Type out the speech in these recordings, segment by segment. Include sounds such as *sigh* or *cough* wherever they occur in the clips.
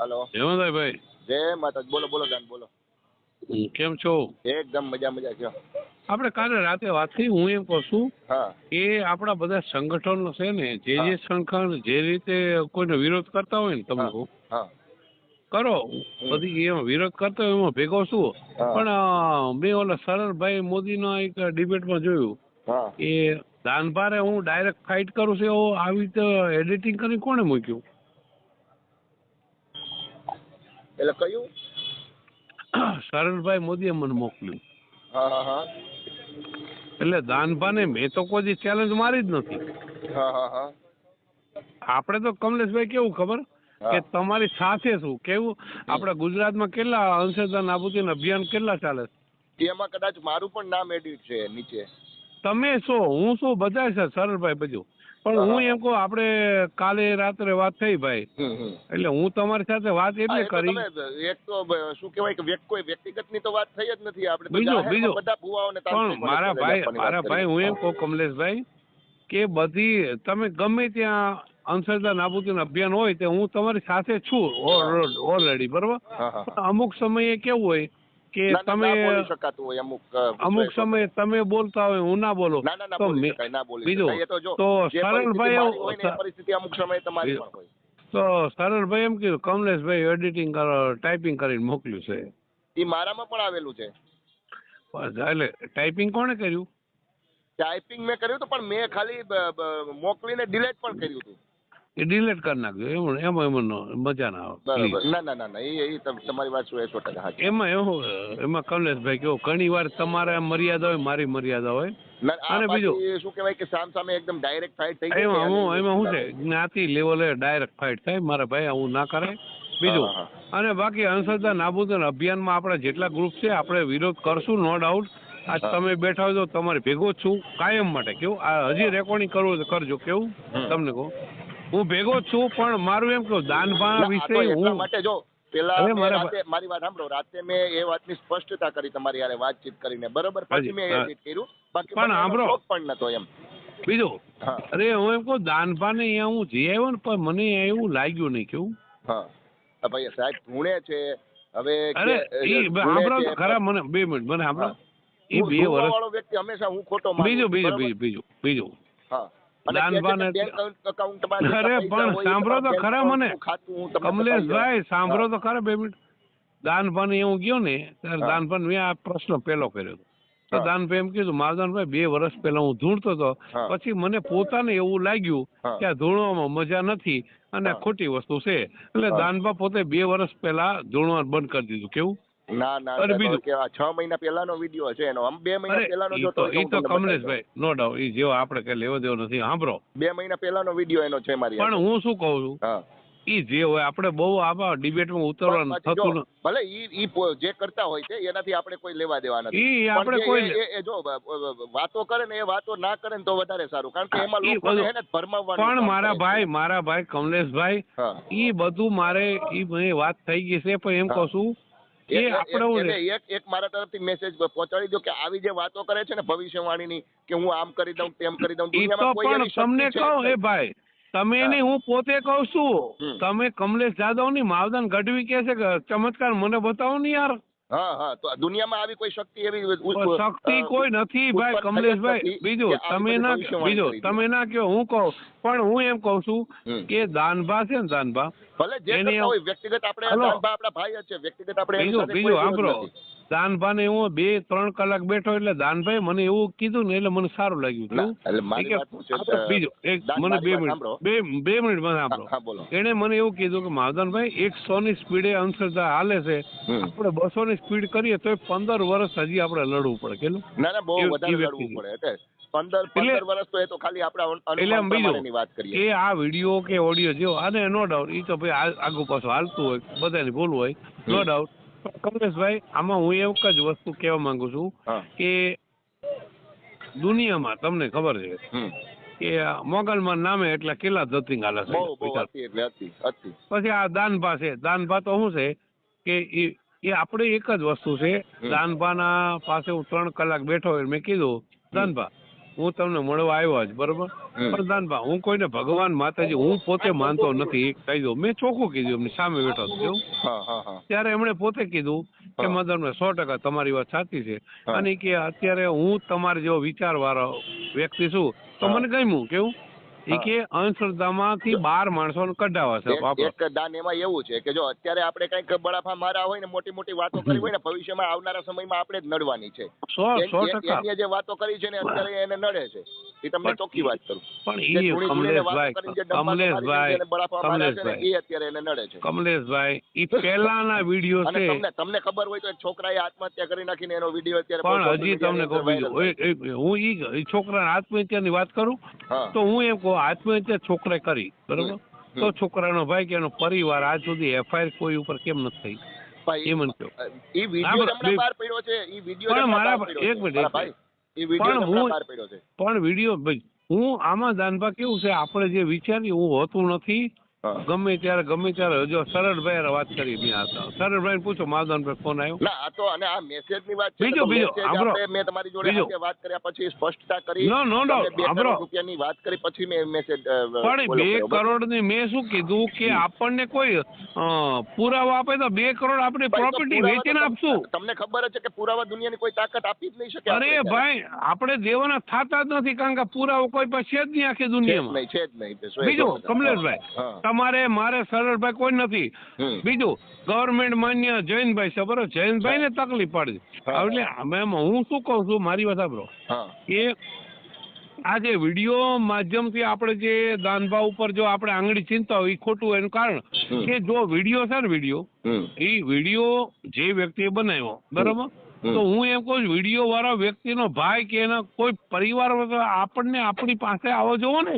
Hello. હેમંતભાઈ. જય માતાજી. બોલો બોલો દાન બોલો. કેમ છો? એકદમ મજા મજા છો આપણે કાલે રાતે વાત થઈ હું એમ કહું છું કે આપણા બધા સંગઠનો છે ને જે જે સંગઠન જે રીતે કોઈનો વિરોધ કરતા હોય ને હા કરો. બધી એમાં વિરોધ કરતા હોય એમાં ભેગો છું. પણ મેં ઓલા સરળભાઈ મોદીના એક ડિબેટમાં જોયું એ દાનભારે હું ડાયરેક્ટ ફાઇટ કરું છું એવો આવી રીતે એડિટિંગ કરી કોણે મૂક્યું? એટલે કયું? સરળભાઈ મોદીએ મને મોકલ્યું. હા હા હા. એટલે દાનભાને મેં તો કોઈ ચેલેન્જ મારી જ નથી. આપણે તો કમલેશભાઈ કેવું ખબર? કે તમારી સાથે શું કેવું? આપણે ગુજરાતમાં કેટલા અંશદાન નાબૂદીના અભિયાન કેટલા ચાલે છે? એમાં કદાચ મારું પણ નામ એડિટ છે નીચે. તમે શું હું શું બધા છે. સરળભાઈ બધું. પણ હું એમ કહું આપણે કાલે રાત્રે વાત થઈ ભાઈ. એટલે હું તમારી સાથે વાત એટલે કરી. એક તો શું કહેવાય કે કોઈ વ્યક્તિગતની તો વાત થઈ જ નથી. આપણે બીજો બીજો. બધા ભુવાઓને પણ મારા ભાઈ મારા ભાઈ હું એમ કહું કમલેશભાઈ કે બધી તમે ગમે ત્યાં અંશેદાર નાબૂદીનું અભિયાન હોય તે હું તમારી સાથે છું ઓલરેડી બરોબર? અમુક સમયે કેવું હોય કે તમે શકાતું હોય અમુક અમુક સમયે તમે બોલતા હોય હું ના બોલો. ના ના તો બોલી ના બોલી બીજું, તો જો પરિસ્થિતિ અમુક સમયે તમારી પણ હોય. તો સરળભાઈ એમ કીધું કમલેશભાઈ એડિટિંગ ટાઈપિંગ કરીને મોકલ્યું છે. એ મારામાં પણ આવેલું છે. એટલે ટાઈપિંગ કોણે કર્યું? ટાઈપિંગ મેં કર્યું હતું પણ મેં ખાલી મોકલીને ડિલેટ પણ કર્યું હતું. એ ડિલીટ કરી નાખ્યું એમ એમ એમાં મજા ના આવે. ના ના ના ના. એ તમારી વાત શું સો ટકા એમાં એવું એમાં કમલેશભાઈ કેવું ઘણી વાર તમારે મર્યાદા હોય મારી મર્યાદા હોય. અને બીજું. શું કહેવાય કે સામ સામે એકદમ ડાયરેક્ટ ફાઇટ થઈ જાય એમાં હું એમાં શું છે? જ્ઞાતિ લેવલે ડાયરેક્ટ ફાઇટ થાય. મારા ભાઈ આવું ના કરે બીજું? અને બાકી અંશતા નાબૂદન અભિયાનમાં આપણા જેટલા ગ્રુપ છે આપણે વિરોધ કરશું નો ડાઉટ આજ તમે બેઠા હોય તો તમારે ભેગો છું કાયમ માટે. કેવું? આ હજી રેકોર્ડિંગ કરવું કરજો. કેવું? તમને કહું. હું ભેગો છું પણ મારું એમ કહું દાનભાણ વિશે હું માટે જો પેલા મારા રાતે મારી વાત સાંભળો રાતે મેં એ વાતની સ્પષ્ટતા કરી તમારી યારે વાતચીત કરીને બરોબર? પછી મેં એડિટ કર્યું. બાકી પણ સાંભળો. પણ નતો એમ. બીજું? અરે હું એમ કહું દાનભાને અહીંયા હું જઈ આવ્યો ને પણ મને એવું લાગ્યું નહીં કેવું? હા. ભાઈ સાહેબ ભૂણે છે હવે અરે એ સાંભળો તો ખરા મને બે મિનિટ મને સાંભળો. એ બે વર્ષ વાળો વ્યક્તિ હંમેશા હું ખોટો બીજું બીજું? બીજું બીજું બીજું. હા. અરે પણ સાંભળો તો ખરા મને. કમલેશભાઈ સાંભળો તો ખરા બે મિનિટ. દાનભાન હું ગયો ને ત્યારે. દાનભાન મેં આ પ્રશ્ન પેલો કર્યો તો દાનભાઈ એમ કીધું મારદાનભાઈ બે વર્ષ પહેલા હું ધૂણતો હતો. પછી મને પોતાને એવું લાગ્યું કે આ ધૂણવામાં મજા નથી અને ખોટી વસ્તુ છે. એટલે. દાનભા પોતે બે વર્ષ પહેલા ધૂણવાનું બંધ કરી દીધું. કેવું? ના ના અરે બીજું. કે આ છ મહિના પહેલાનો વીડિયો છે એનો. આમ બે મહિના પહેલાનો જોતો તો હોય તો. કમલેશભાઈ નો ડાઉટ એ જેવો આપણે કઈ લેવો દેવો નથી સાંભળો. બે મહિના પહેલાનો વીડિયો એનો છે મારી પણ હું શું કહું છું? હા. ઈ જે હોય આપણે બહુ આવા ડિબેટમાં ઉતરવાનું થતું ભલે ઈ ઈ જે કરતા હોય છે એનાથી આપણે કોઈ લેવા દેવા નથી. ઈ આપણે કોઈ એ- એ- એ જો વાતો કરે ને એ વાતો ના કરે ને તો વધારે સારું. કારણ કે એમાં લોકો છે ને ભરમાવવાનું પણ મારા ભાઈ મારા ભાઈ કમલેશભાઈ ઈ બધું મારે ઈ મને વાત થઈ ગઈ છે પણ એમ. કહું છું એ- આપણે એક એક મારા તરફથી મેસેજ પહોંચાડી દો કે આવી જે વાતો કરે છે ને ભવિષ્યવાણીની કે હું આમ કરી દઉં તેમ કરી દઉં દુનિયામાં કોઈ પણ તમને કહું હે ભાઈ તમે. નહીં હું પોતે કહું છું. તમે કમલેશ જાદવની માવદન ગઢવી કે છે ચમત્કાર મને બતાવો ને યાર. હા હા તો દુનિયામાં આવી કોઈ શક્તિ એવી શક્તિ કોઈ નથી ભાઈ કમલેશભાઈ બીજું તમે ના બીજું તમે ના કહો હું કહું પણ હું એમ કહું છું કે દાનભા છે ને દાનભા ભલે જે વ્યક્તિગત આપણે દાનભા આપણા ભાઈ જ છે વ્યક્તિગત આપણે બીજું બીજું સાંભળો. નથી. દાનભાને હું બે ત્રણ કલાક બેઠો એટલે દાનભાઈ મને એવું કીધું ને એટલે મને સારું લાગ્યું. એટલે બીજું મને બે મિનિટ બે બે મિનિટ મને સાંભળો. એણે મને એવું કીધું કે માવદાનભાઈ એકસો ની સ્પીડે અંશતા હાલે છે. આપણે બસો ની સ્પીડ કરીએ તો પંદર વર્ષ હજી આપણે લડવું પડે કેટલું ના ના બહુ વધારે લડવું પડે પંદર પંદર વર્ષ તો એ તો ખાલી આપણા વાત કરીએ. આ વીડિયો કે ઓડિયો જેવો અને નો ડાઉટ એ તો ભાઈ આગુ પાછું હાલતું હોય બધાને ભૂલ હોય નો ડાઉટ કમલેશભાઈ આમાં હું એક જ વસ્તુ કહેવા માંગુ છું કે દુનિયામાં તમને ખબર છે કે મોગલમાં નામે એટલે કેટલા ધતિંગ હાલે છે? પછી આ દાનભા છે. દાનભા તો શું છે કે એ એ આપણે એક જ વસ્તુ છે. દાનભાના પાસે હું ત્રણ કલાક બેઠો હોય મેં કીધું દાનભા હું તમને મળવા આવ્યો જ બરોબર. પ્રધાનભા હું કોઈને ભગવાન માતાજી હું પોતે માનતો નથી કહી દઉં. મેં ચોખ્ખું કીધું એમની સામે બેઠો હા ત્યારે એમણે પોતે કીધું કે. મદનભાઈ સો ટકા તમારી વાત સાચી છે. અને કે અત્યારે હું તમારે જેવો વિચારવાળો વ્યક્તિ છું તો મને ગમ્યું કેવું? એ કે અંધશ્રદ્ધામાંથી બાર માણસોને કઢાવા છે એક- દાન એમાં એવું છે કે જો અત્યારે આપણે કંઈક બળાફા મારા હોય ને મોટી મોટી વાતો કરી હોય ને ભવિષ્યમાં આવનારા સમયમાં આપણે જ નડવાની છે. સો સો ટકા. જે વાતો કરી છે ને અત્યારે એને નડે છે. એ તમને ચોખ્ખી વાત કરું. કમલેશભાઈ એ અત્યારે એને નડે છે. કમલેશભાઈ એ પહેલાના વીડિયો છે. તમને તમને ખબર હોય તો એક છોકરાએ આત્મહત્યા કરી નાખીને એનો વીડિયો અત્યારે પણ હજી તમને ની કહું હું ઈ છોકરાના આત્મહત્યાની વાત કરું તો હું એમ કહું આત્મહત્યા છોકરાએ કરી બરોબર? તો છોકરાનો ભાઈ કે એનો પરિવાર આજ સુધી એફઆઈઆર કોઈ ઉપર કેમ નથી થઈ? એ મને કહો. એ વીડિયો બહાર પડ્યો છે એ વીડિયો મારા એક મિનિટ મિનિટ, ઈ વીડિયો પણ હું- બહાર પડ્યો છે પણ વીડિયો ભાઈ હું આમાં દાનભા કેવું છે આપણે જે વિચાર્યું હું હોતું નથી. ગમે ત્યારે ગમે ત્યારે. જો સરળ ભાઈ વાત કરી મેં હતા સરળભાઈ પૂછો માધવનભાઈ ફોન આવ્યો. ના આ તો અને આ મેસેજની વાત છે બીજો, બીજો, આપણે મેં તમારી જોડે વાત કર્યા પછી સ્પષ્ટતા કરી. નો નો નો તમે રૂપિયા ની વાત કરી પછી મેં મેસેજ પણ બે કરોડની મેં શું કીધું કે આપણને કોઈ પુરાવા આપે તો બે કરોડ આપણે પ્રોપર્ટી વેચીને આપશું. તમને ખબર છે કે પુરાવા દુનિયાની કોઈ તાકાત આપી જ નહીં શકે અરે ભાઈ આપણે દેવાના થાતા જ નથી કારણ કે પુરાવો કોઈ પાસે છે જ નહીં આખી દુનિયામાં. નહીં છે જ નહીં બીજું. કમલેશભાઈ. તમારે મારે સરળભાઈ કોઈ નથી. બીજું ગવર્મેન્ટ માન્ય જૈનભાઈ છે બરોબર? જૈનભાઈ ને તકલીફ પડે. એટલે મેમ હું શું કહું છું મારી વાત સાંભળો. કે આ જે વીડિયો માધ્યમથી આપણે જે દાનભાવ ઉપર જો આપણે આંગળી ચિંતા હોય એ ખોટું એનું કારણ કે જો વીડિયો છે ને વીડિયો એ વીડિયો જે વ્યક્તિએ બનાવ્યો બરાબર? તો હું એમ કહું વીડિયો વાળા વ્યક્તિનો ભાઈ કે એના કોઈ પરિવાર વગર આપણને આપણી પાસે આવો જોવો ને.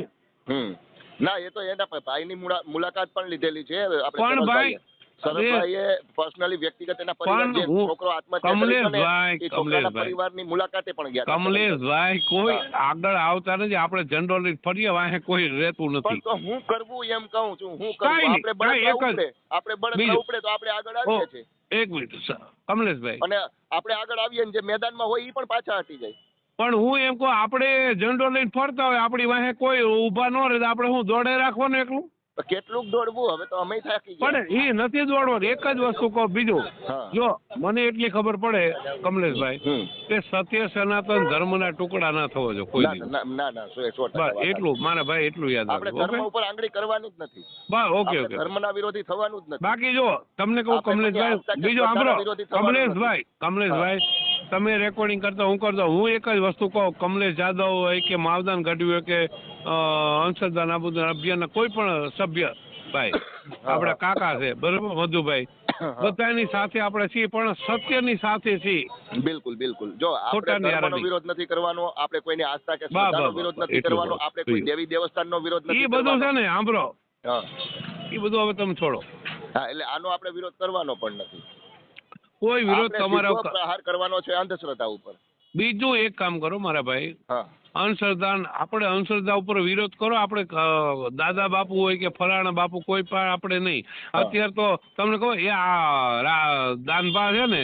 ના એ તો એના ભાઈની મુલા- મુલાકાત પણ લીધેલી છે. આપણે પણ ભાઈ, સરસભાઈએ પર્સનલી વ્યક્તિગત એના પરિવાર જે છોકરો આત્મહત્યા કરી. પરિવારની મુલાકાતે પણ ગયા. કમલેશભાઈ કોઈ આગળ આવતા નથી. આપણે જનરલી ફરીએ વાહે કોઈ રહેતું નથી. તો હું કરવું એમ કહું છું. હું કરવું. આપણે જ. ઉપડે. આપણે બળતરા ઉપડે તો આપણે આગળ આવીએ છીએ. એક મિનિટ કમલેશભાઈ. અને આપણે આગળ આવીએ ને જે મેદાનમાં હોય એ પણ પાછા હટી જાય. પણ હું એમ કહું આપણે ઝંડો લઈને ફરતા હોય આપણી વાહે કોઈ ઊભા ન રહે તો આપણે હું દોડે રાખવાનું એકલું? કેટલુંક દોડવું હવે તો અમે થાકી પણ એ નથી દોડવાનું એક જ વસ્તુ કહો બીજું. જો મને એટલી ખબર પડે કમલેશભાઈ કે સત્ય સનાતન ધર્મના ટુકડા ના થવો જો કોઈ ના ના બસ એટલું મારા ભાઈ એટલું યાદ આપણે ધર્મ ઉપર આંગળી કરવાની જ નથી. બસ ઓકે ઓકે. ધર્મના વિરોધી થવાનું જ નથી. બાકી જો તમને કહું કમલેશભાઈ બીજો સાંભળો કમલેશભાઈ કમલેશભાઈ તમે રેકોર્ડિંગ કરતા હું કરતો હું એક જ વસ્તુ કહું કમલેશ જાદવ હોય કે માવદાન ગઢવી હોય કે અંશદાન નાબૂદાન અભિયાનના કોઈ પણ સભ્ય ભાઈ આપણા કાકા છે બરોબર મધુભાઈ બધાની સાથે આપણે છીએ પણ સત્યની સાથે છીએ. બિલકુલ બિલકુલ. જો આપણે ધર્મનો વિરોધ નથી કરવાનો આપણે કોઈની આસ્થા કે શ્રદ્ધાનો વિરોધ નથી કરવાનો. આપણે કોઈ. દેવી દેવસ્થાનનો વિરોધ એ નથી બધું છે ને સાંભળો. એ બધું હવે તમે છોડો. હા એટલે આનો આપણે વિરોધ કરવાનો પણ નથી. કોઈ વિરોધ તમારા પ્રહાર કરવાનો છે અંધશ્રદ્ધા ઉપર. બીજું એક કામ કરો મારા ભાઈ. અંધશ્રદ્ધા આપણે અંધશ્રદ્ધા ઉપર વિરોધ કરો આપણે દાદા બાપુ હોય કે ફલાણા બાપુ કોઈ પણ આપણે નહીં. અત્યારે તો તમને કહો એ આ દાનભા છે ને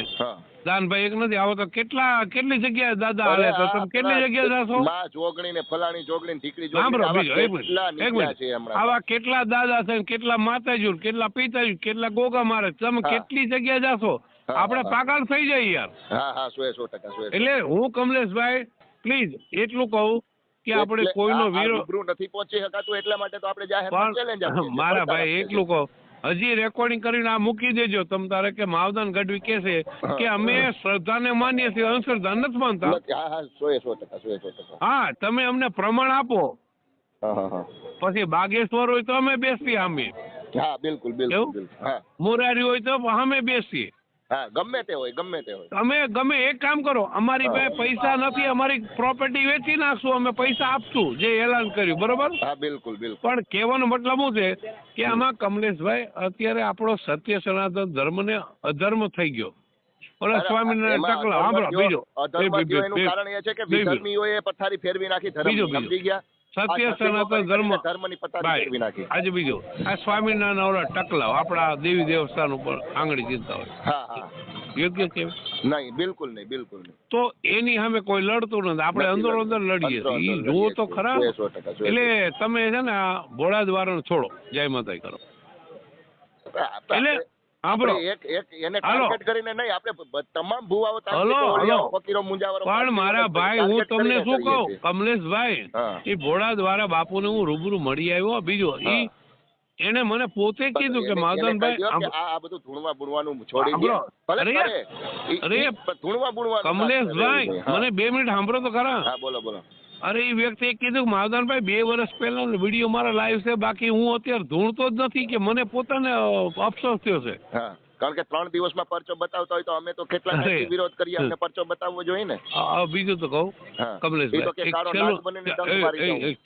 દાનભાઈ એક નથી આવો તો કેટલા કેટલી જગ્યાએ દાદા હાલે તો તમે કેટલી જગ્યાએ જાશો? માં જોગણી ને ફલાણી જોગણી ને જોગણી આવા કેટલા દાદા છે કેટલા માતાજી કેટલા પિતાજી કેટલા ગોગા મારે તમે કેટલી જગ્યાએ જાશો? આપણે. પાગલ થઈ જાય યાર. હા હા સો સો ટકા એટલે હું કમલેશભાઈ પ્લીઝ એટલું કહું કે આપણે કોઈનો વિરોધ નથી પહોંચી શકાતું એટલા માટે તો આપણે જાહેર ચેલેન્જ આપીએ મારા ભાઈ એટલું કહું. હજી રેકોર્ડિંગ કરીને આ મૂકી દેજો. તમ તારે કે માવદાન ગઢવી કહેશે કે અમે શ્રદ્ધાને માનીએ છીએ અંધશ્રદ્ધા નથી માનતા. હા તમે અમને પ્રમાણ આપો. પછી બાગેશ્વર હોય તો અમે બેસીએ અમે હા બિલકુલ બિલકુલ મોરારી હોય તો અમે બેસીએ. હા ગમે તે હોય ગમે તે હોય તમે ગમે એક કામ કરો અમારી. પાસે પૈસા નથી અમારી પ્રોપર્ટી વેચી નાખશું અમે પૈસા આપશું જે એલાન કર્યું બરોબર હા બિલકુલ બિલકુલ પણ કહેવાનો મતલબ શું છે કે આમાં કમલેશભાઈ અત્યારે આપણો સત્ય સનાતન ધર્મને અધર્મ થઈ ગયો ઓલા સ્વામિનારાયણ ટકલા સાંભળો બીજો કારણ એ છે કે. વિધર્મીઓએ પથારી ફેરવી નાખી ધર્મ. સમજી ગયા સત્ય સનાતન ધર્મ. ધર્મની પથારી નાખી. આજે બીજો આ સ્વામિનારાયણ ઓલા ટકલાવ આપણા દેવી દેવસ્થાન ઉપર આંગળી ચિંતા હોય. હા હા. યોગ્ય કે નહીં બિલકુલ નહીં બિલકુલ નહીં. તો એની સામે કોઈ લડતું નથી. આપણે અંદર અંદર લડીએ છીએ. જુઓ તો. ખરા. એટલે તમે છે ને આ ભોળા દ્વારણ છોડો. જય માતાજી કરો. એટલે સાંભળો. એક એક એને ટાર્ગેટ કરીને નહીં આપણે તમામ ભુવાઓ હલો, હલો. ફકીરો મુંજાવરો પણ મારા ભાઈ હું તમને શું કહું? કમલેશભાઈ એ ભોળા દ્વારા બાપુને હું રૂબરૂ મળી આવ્યો. બીજો ઈ એને મને પોતે કીધું કે આમ- આ બધું ધૂણવા બુણવાનું છોડી દે. અરે, અરે, ધૂણવા બુણવાનું કમલેશભાઈ ના. મને બે મિનિટ સાંભળો તો ખરા. હા બોલો બોલો. અરે એ વ્યક્તિએ કીધું માવદાનભાઈ બે વર્ષ પહેલા વીડિયો મારા લાઈવ છે બાકી હું અત્યારે ધૂણતો જ નથી કે મને પોતાને અફસોસ થયો છે. કારણ કે ત્રણ દિવસમાં પરચો બતાવતો હોય તો અમે તો કેટલા. વિરોધ કરીએ અમને પરચો બતાવવો જોઈએ ને? બીજું તો કહું. કમલેશભાઈ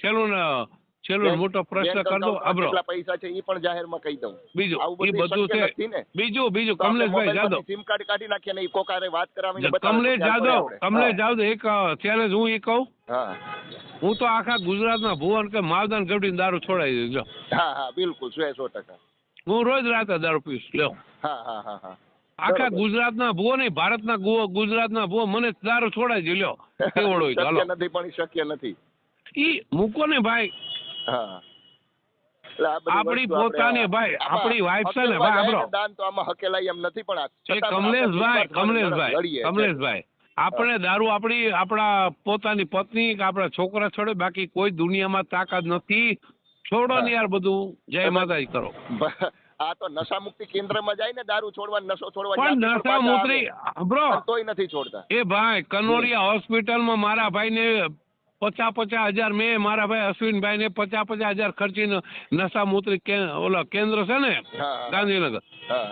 છેલ્લું છેલ્લું મોટો પ્રશ્ન કર દો accountમાં આબરો કેટલા પૈસા છે એ પણ જાહેરમાં કહી દઉં. બીજું એ બધું છે. બીજું બીજું કમલેશભાઈ જાદવ. સિમ કાર્ડ કાઢી નાખીએ ને એ કોકારે વાત કરાવીને કમલેશ જાદવ કમલેશ જાદવ એક ચેલેન્જ હું એ કહું. હા. હું તો આખા ગુજરાતના ભુવન કે માવદાન ગઢીને દારૂ છોડાવી દઈશ હા હા બિલકુલ સો સો ટકા. હું રોજ રાતે દારૂ પીશ લ્યો. હા હા હા હા. આખા. ગુજરાતના ભુવો નહીં ભારતના ગુવો ગુજરાતના ભુવો મને દારૂ છોડાવી જ લ્યો. *laughs* કેવડો શક્ય નથી પણ શક્ય નથી. ઈ મૂકો ને ભાઈ. હા. આપણી પોતાની ભાઈ, આપણી વાઈફ છે ને, ભાઈ, આપણો. દાન તો આમાં હકેલાય એમ નથી પણ કમલેશભાઈ કમલેશભાઈ કમલેશભાઈ આપણે દારૂ આપણી આપણા પોતાની પત્ની કે આપણા છોકરા છોડે બાકી કોઈ દુનિયામાં તાકાત નથી. છોડો ને યાર બધું. જય માતાજી કરો. આ તો નશા મુક્તિ કેન્દ્રમાં જાય ને દારૂ છોડવા નશો છોડવા પણ નશા મુક્તિ બ્રો. તોય નથી છોડતા. એ ભાઈ કનોરિયા હોસ્પિટલમાં મારા ભાઈને પચાસ પચાસ હજાર મેં મારા ભાઈ અશ્વિનભાઈને પચાસ પચાસ હજાર ખર્ચીને નશા મુક્તિ ઓલા કેન્દ્ર છે ને. ગાંધીનગર.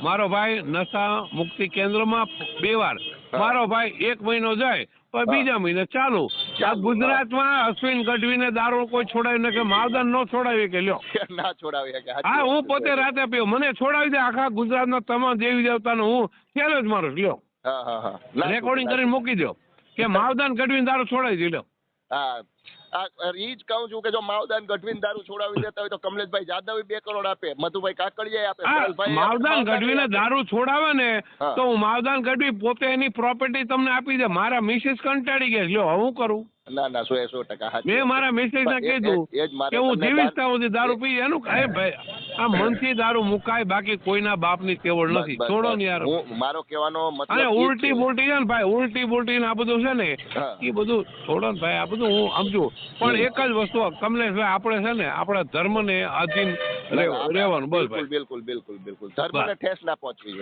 મારો ભાઈ નશા મુક્તિ કેન્દ્રમાં બે વાર. મારો ભાઈ એક મહિનો જાય પણ બીજા મહિને ચાલુ. આ ગુજરાતમાં અશ્વિન ગઢવીને દારૂ કોઈ છોડાવી નાખે માવદાન નો છોડાવી કે લ્યો. ના છોડાવી હા હું પોતે રાતે પીયો મને છોડાવી દે આખા ગુજરાતના તમામ દેવી દેવતાનો હું ખ્યાલ જ મારો લ્યો. ના રેકોર્ડિંગ કરીને મૂકી દો કે *laughs* માવદાન ગઢવીને દારૂ છોડાવી દે લ્યો. હા. ઈ જ કહું છું કે જો માવદાન ગઢવીને દારૂ છોડાવી દેતા હોય તો કમલેશભાઈ જાદવ બે કરોડ આપે મધુભાઈ કાકડિયા આપે, માવદાન ગઢવીને દારૂ છોડાવે ને તો હું માવદાન ગઢવી પોતે એની પ્રોપર્ટી તમને આપી દે મારા મિસિસ કંટાળી ગયા લ્યો હું કરું? ના ના સો એ સો ટકા મેં મારા. મિસિસ ને કીધું કે હું જીવીશ ત્યાં સુધી દારૂ પી એનું કાંઈ ભાઈ. આ મનથી દારૂ મુકાય બાકી કોઈના બાપની બસ, નથી. છોડો ને યાર. મારો કહેવાનો મતલબ અને ઉલટી બોલટી છે ને ભાઈ ઉલટી બોલટી ને આ બધું છે ને એ બધું છોડો ને ભાઈ આ બધું હું સમજુ. પણ એક જ વસ્તુ કમલેશભાઈ આપણે છે ને આપણા ધર્મને આધીન રહેવાનું. બસ બિલકુલ ભાઈ. બિલકુલ બિલકુલ બિલકુલ. ધર્મને ઠેસ ના પહોંચવી